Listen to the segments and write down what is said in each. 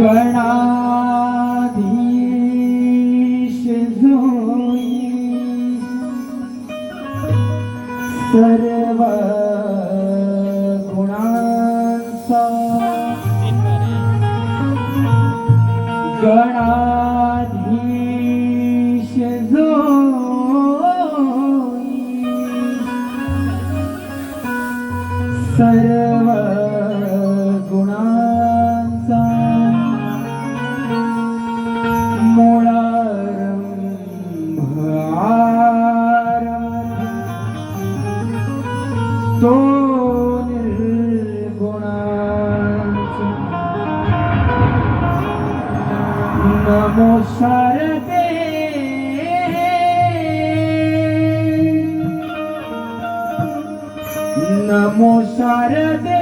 गणाधीश ગણાધીશ સર્વ சாரதே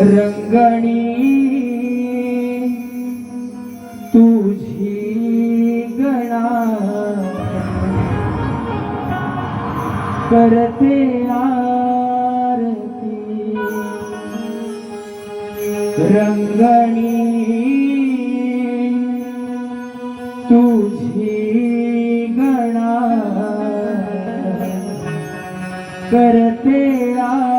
रंगणी तुझी गणा करते आरती. रंगणी तुझी गणा करते आरती.